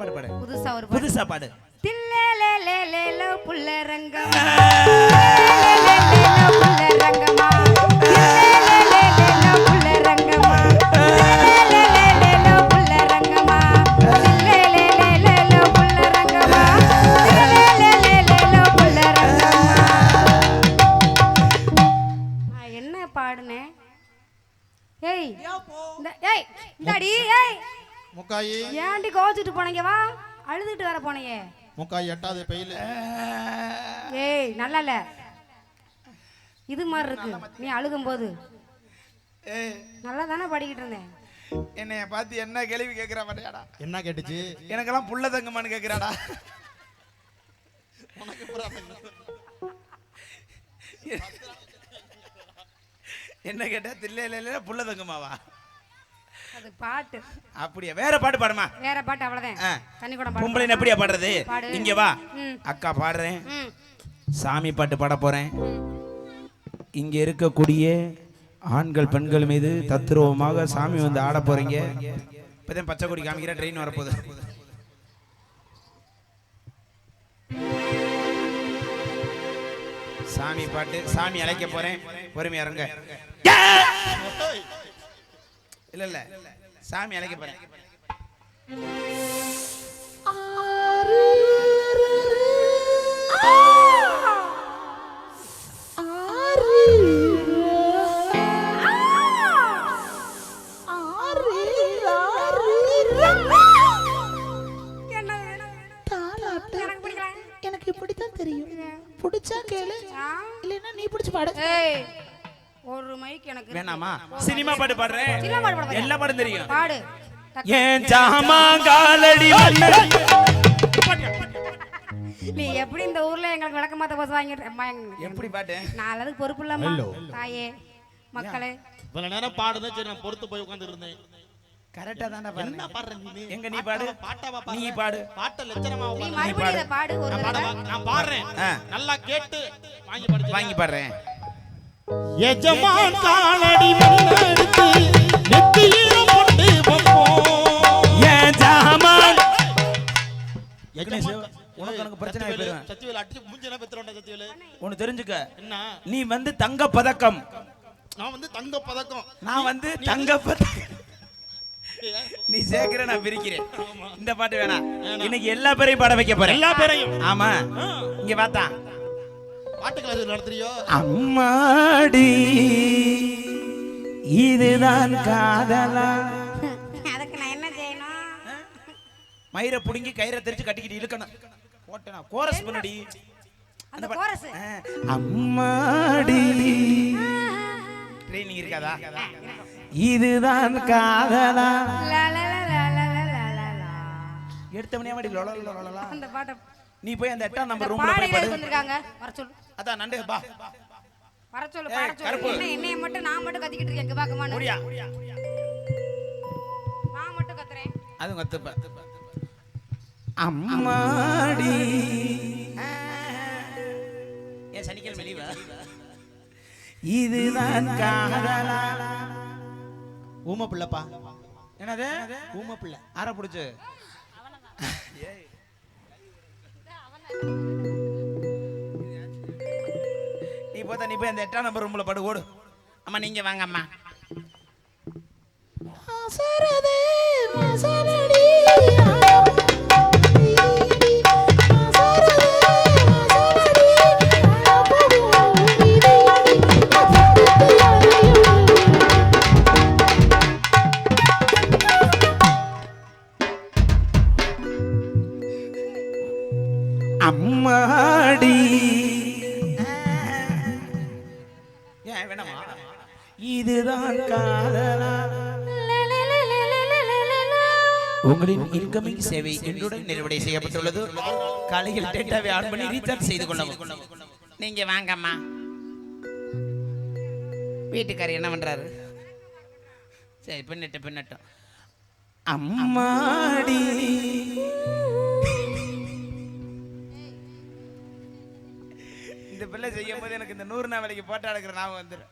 பாடு பாடு. புதுசா ஒரு புதுசா பாடு புள்ள ரங்கமா என்ன பாடுனேன் ஏய் ஏய் இந்தாடி ஏய். முக்காயி. ஏன்டி கோச்சிட்டு போனீங்க? வா. அழுதுட்டு வர போனீங்க. முக்காய் எட்டாவது பெயில். ஏய் நல்லா இல்ல இது மாதிரி இருக்கு. நீ அழுகும் போது ஏய். நல்லா தானே படிக்கிட்டு இருந்தேன். என்னைய பார்த்து என்ன கேள்வி கேட்குறா மாட்டியாடா என்ன கேட்டுச்சு? எனக்கெல்லாம் புள்ள தங்கம்மான்னு கேட்குறாடா? என்ன கேட்டா தில்ல இல்ல இல்ல புள்ள தங்கம்மாவா அது பாட்டு. அப்படியா? வேற பாட்டு பாடுமா? வேற பாட்டு அவ்வளவுதான். தண்ணி கூட பொம்பளை எப்படியா பாடுறது? பாடு. இங்க வா. அக்கா பாடுறேன். சாமி பாட்டு பாட போறேன். இங்க இருக்கக்கூடிய ஆண்கள் பெண்கள் மீது தத்ரூபமாக சாமி வந்து ஆட போறீங்க. இப்பதான் பச்சை கொடி காமிக்கிற ட்ரெயின் வரப்போகுது. சாமி பாட்டு சாமி அழைக்க போறேன். பொறுமையா இருங்க. இல்ல இல்ல சாமி அழைக்க போறேன்? எனக்கு பிடிக்கல. எனக்கு இப்படித்தான் தெரியும் பிடிச்சா கேளு? இல்லைன்னா நீ பிடிச்சு பாடு ஏய் ஒரு மைக் எனக்கு. வேணாமா? சினிமா பாட்டு பாடுறேன். சினிமா பாட்டு பாட எல்லா பாட்டும் தெரியும். பாடு. ஏன் ஜாமாங்காலடி மன்னர் நீ எப்படி இந்த ஊர்ல எங்களுக்கு விளக்கமாத்த பஸ் வாங்கிட்டு எப்படி பாட்டு? நான் அளவுக்கு பொறுப்பு இல்லாமா தாயே மக்களே. இவ்வளவு நேரம் பாடுதான் சரி நான் பொறுத்து போய் உட்கார்ந்து இருந்தேன் கரெக்டா தானே என்ன பாடுற நீ? எங்க நீ பாடு? பாட்டாவா நீ பாடுற? பாடு. பாட்ட லட்சணமா நீ. மறுபடியும் பாடு. ஒரு நான் தடவை. பாடவா? நான் பாடுறேன். நல்லா கேட்டு வாங்கி படிச்சு வாங்கி பாடுறேன். எஜமான் காலடி மண்ணெடுத்து நெத்தியில போட்டு வைப்போம் எஜமான். உனக்கு எனக்கு பிரச்சனை ஆகி போயிடும். சத்திவேல் அடிச்சு மூஞ்சனா பெத்துறோம்டா சத்திவேல்? ஒன்னு தெரிஞ்சுக்க. என்ன? நீ வந்து தங்க பதக்கம் நான் வந்து தங்க பதக்கம் நான் வந்து தங்க பதக்கம் நீ சேர்க்கிற நான் பிரிக்கிறேன். இந்த பாட்டு வேணாம். இன்னைக்கு எல்லா பேரையும் பாட வைக்க போறேன். எல்லா பேரையும். ஆமா. இங்க பார்த்தா பாட்டுக்கள் நடத்துறியோ? அம்மாடி இதுதான் காதலா? அதுக்கு நான் என்ன செய்யணும்? மயிரை புடுங்கி கயிறை தெரிச்சு கட்டிக்கிட்டு இழுக்கணும். போட்டேனா? கோரஸ் பண்ணடி அந்த கோரஸ். அம்மாடி ட்ரெயினிங் இருக்காதா? இதுதான் காதலா? எடுத்தவனே மாடி லொலலா அந்த பாட்டை நீ போய் அந்த எட்டாம் நம்பர் ரூம்ல போய் படு. வந்திருக்காங்க வர சொல்லு. அதான் நண்டு பா வர சொல்லு ஏய், பாட சொல்லு. என்ன என்னைய மட்டும் நான் மட்டும் கத்திக்கிட்டு இருக்கேன். இங்க பாக்கமானு ஓடியா? நான் மட்டும் கத்துறேன். அது கத்துப்ப. அம்மாடி. ஏன் சனிக்கிழமை லீவா இதுதான் காதலா. ஊம பிள்ளைப்பா என்னது? ஊம பிள்ளை ஆற புடிச்சு. நீ போத்த நீ போய் அந்த எட்டாம் நம்பர் ரூம்ல படு ஓடு. அம்மா நீங்க வாங்க அம்மா வேணாமா? இதுதான் காதலா. உங்களின் இன்கமிங் சேவை இன்றுடன் நிறைவடை செய்யப்பட்டுள்ளது. காலையில் டேட்டாவை ஆன் பண்ணி ரீசார்ஜ் செய்து கொள்ளவும். நீங்க வாங்கம்மா. வீட்டுக்காரர் என்ன பண்றாரு? சரி பின்னட்டு பின்னட்டும். அம்மாடி. பிள்ளை செய்யும் போது எனக்கு இந்த நூறு நாள் வேலைக்கு போட்டோ எடுக்கிற ஞாபகம் வந்துடும்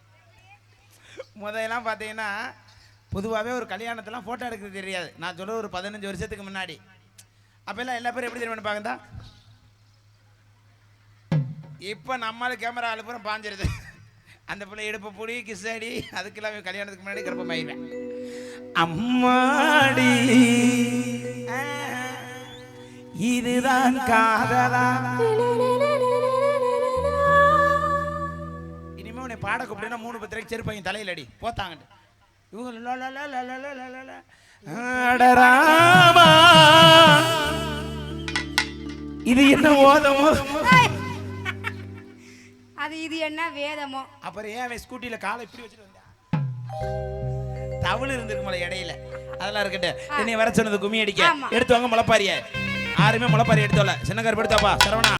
முதல்லாம் பார்த்தீங்கன்னா பொதுவாகவே ஒரு கல்யாணத்தெல்லாம் ஃபோட்டோ எடுக்கிறது தெரியாது. நான் சொல்ல ஒரு பதினஞ்சு வருஷத்துக்கு முன்னாடி. அப்ப எல்லாம் எல்லா பேரும் எப்படி தெரியும் பாக்கந்தா இப்ப நம்மளால கேமரா அழுப்புறம் பாஞ்சிருது. அந்த பிள்ளை இடுப்பு புடி கிசடி அதுக்கெல்லாம் கல்யாணத்துக்கு முன்னாடி கர்ப்பமாயிருவேன் அம்மாடி இதுதான் காதலா? பாட கூப்பிட்டேன்னா மூணு பத்து ரூபாய்க்கு செருப்பையும் தலையில் அடி போத்தாங்கட்டு. இவங்க இது என்ன ஓதமோ அது இது என்ன வேதமோ? அப்புறம் ஏன் அவன் ஸ்கூட்டியில காலை இப்படி வச்சுட்டு வந்தான் தவள் இருந்திருக்குமல இடையில. அதெல்லாம் இருக்கட்டும். என்னை வர சொன்னது கும்மி அடிக்க. எடுத்து வாங்க முளப்பாரிய. யாருமே முளப்பாரி எடுத்து வரல. சின்னக்கார் எடுத்தாப்பா சரவணா.